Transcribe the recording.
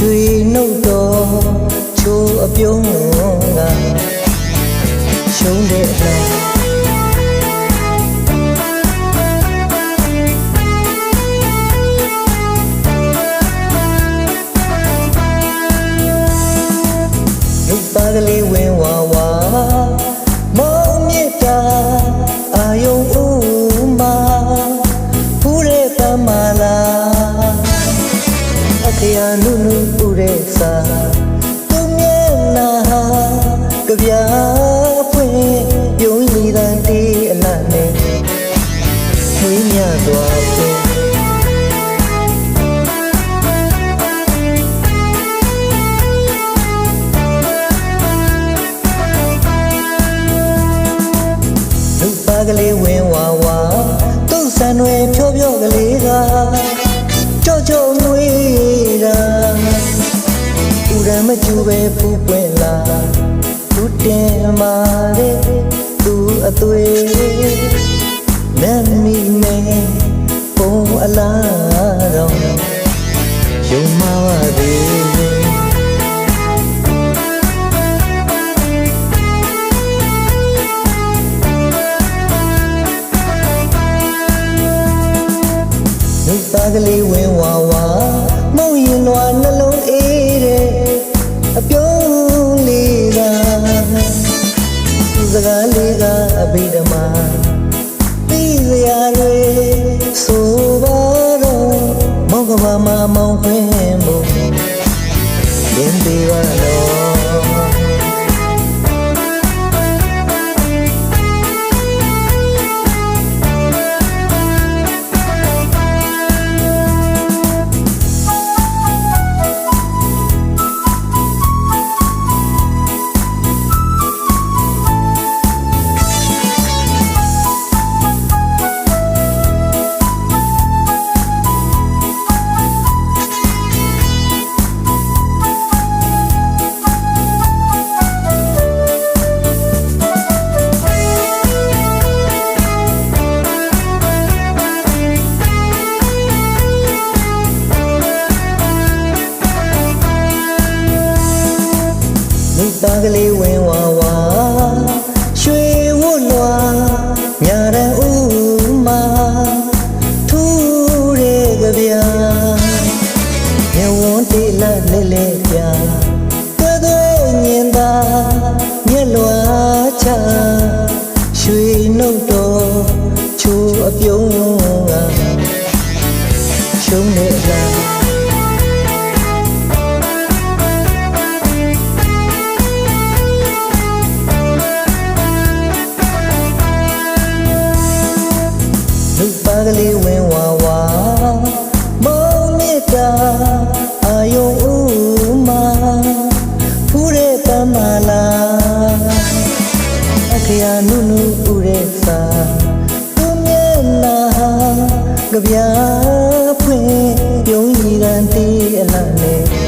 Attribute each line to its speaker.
Speaker 1: လွာချရွှေနှုတ်တော်ချိုးအပြုံးကရှုံးတဲ့လားလူ သူမျက်နှာဟာကြပြားဖွင့်ပြုံးရည်တန်တီးအလားနဲ့မွေးမြသွားဖွင့်လူပါကလေးဝင်ဝါဝါသူ့ဆန်တွေဖြောဖြောကလေးကကြော မကျူပဲဖူးပွင့်လာသူတင်မာတဲ့သူအသွေးနတ်မီနေပုံအလားတော့ယုံမှာပါသေးလူသားကလေးဝင်ဝါဝါ ကလေးဝင်ဝါဝါရွှေဝတ်လွာညာရန်ဦးမှာထူးတဲ့ကြပြာညဝန်းတေးလာလဲလဲပြသွဲသွဲညင်သာမျက်လွာ လူပါကလေးဝင်ဝါဝါမောင်မြစ်တာအာယုံဦးမာဖူးတဲ့တမလာအခရာနုနုဥတဲ့စာသူမျက်နှာကြပြားဖွင့်ပြုံးရည်တန်တီးအလားနဲ့